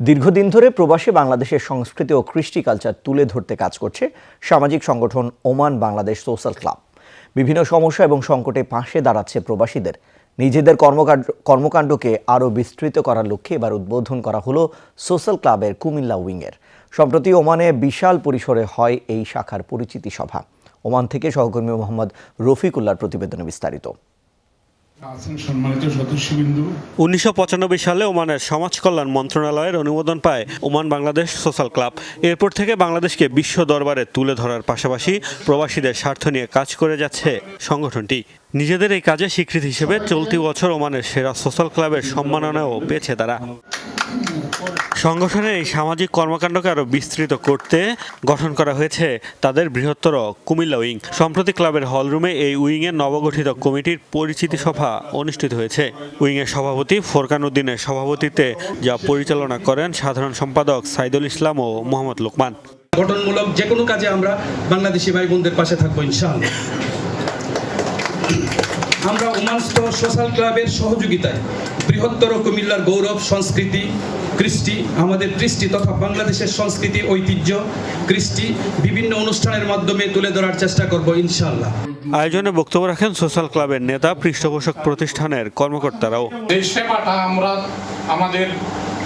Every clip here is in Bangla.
দীর্ঘদিন ধরে প্রবাসী বাংলাদেশের সংস্কৃতি ও কৃষ্টি কালচার তুলে ধরতে কাজ করছে সামাজিক সংগঠন ওমান বাংলাদেশ সোশ্যাল ক্লাব। বিভিন্ন সমস্যা এবং সংকটে পাশে দাঁড়াচ্ছে প্রবাসীদের। নিজেদের কর্মকাণ্ড, কর্মকাণ্ডকে আরও বিস্তৃত করার লক্ষ্যে এবার উদ্বোধন করা হলো সোশ্যাল ক্লাবের কুমিল্লা উইংয়ের। সম্প্রতি ওমানে বিশাল পরিসরে হয় এই শাখার পরিচিতি সভা। ওমান থেকে সহকর্মী মোহাম্মদ রফিকুল্লার প্রতিবেদনে বিস্তারিত। উনিশশো পঁচানব্বই সালে ওমানের সমাজ কল্যাণ মন্ত্রণালয়ের অনুমোদন পায় ওমান বাংলাদেশ সোশ্যাল ক্লাব। এরপর থেকে বাংলাদেশকে বিশ্ব দরবারে তুলে ধরার পাশাপাশি প্রবাসীদের স্বার্থ নিয়ে কাজ করে যাচ্ছে সংগঠনটি। নিজেদের এই কাজে স্বীকৃতি হিসেবে চলতি বছর ওমানের সেরা সোশ্যাল ক্লাবের সম্মাননাও পেয়েছে তারা। সংগঠনের এই সামাজিক কর্মকাণ্ডকে আরও বিস্তৃত করতে গঠন করা হয়েছে তাদের বৃহত্তর কুমিল্লা উইং। সম্প্রতি ক্লাবের হলরুমে এই উইংয়ের নবগঠিত কমিটির পরিচিতি সভা অনুষ্ঠিত হয়েছে। উইংয়ের সভাপতি ফোরকান উদ্দিনের সভাপতিত্বে যা পরিচালনা করেন সাধারণ সম্পাদক সাইদুল ইসলাম ও মোহাম্মদ লোকমান। গঠনমূলক যে কোনো কাজে আমরা বাংলাদেশি ভাই বোনদের পাশে থাকব ইনশাআল্লাহ। আমরা ওমানস্থ সোশ্যাল ক্লাবের সহযোগিতায় বৃহত্তর কুমিল্লার গৌরব সংস্কৃতি কৃষ্টি আমাদের কৃষ্টি তথা বাংলাদেশের সংস্কৃতি ঐতিহ্য কৃষ্টি বিভিন্ন অনুষ্ঠানের মাধ্যমে তুলে ধরার চেষ্টা করব ইনশাআল্লাহ। আয়োজনে বক্তব্য রাখেন সোশ্যাল ক্লাবের নেতা পৃষ্ঠপোষক প্রতিষ্ঠানের কর্মকর্তারাও। এই সেবাটা আমরা আমাদের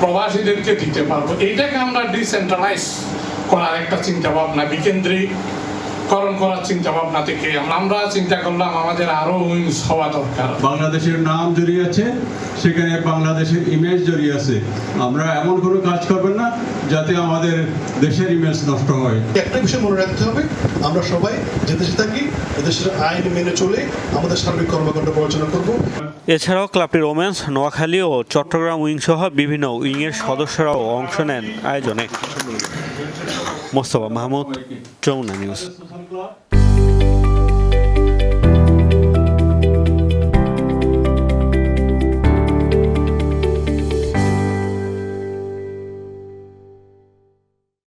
প্রবাসীদেরকে দিতে পারব। এইটাকে আমরা ডিসেন্ট্রালাইজ করার একটা চিন্তা ভাবনা বিকেন্দ্রীকরণ করার চিন্তা ভাবনা থেকে আমরা আমরা চিন্তা করলাম আমাদের আরও উইংস হওয়া দরকার। বাংলাদেশের নাম জড়িয়ে আছে সেখানে বাংলাদেশের ইমেজ জড়িয়ে আছে। আমরা এমন কোনো কাজ করবেন না যাতে আমাদের দেশের ইমেজ নষ্ট হয়। একটা বিষয় মনে রাখতে হবে আমরা সবাই যে দেশে থাকি এদেশের আইন মেনে চলে আমাদের সার্বিক কর্মকাণ্ড পরিচালনা করব। এছাড়াও ক্লাবটির ওমেন্স নোয়াখালী ও চট্টগ্রাম উইং সহ বিভিন্ন উইংয়ের সদস্যরাও অংশ নেন আয়োজনে। মোস্তফা মাহমুদ যমুনা নিউজ। ক্লক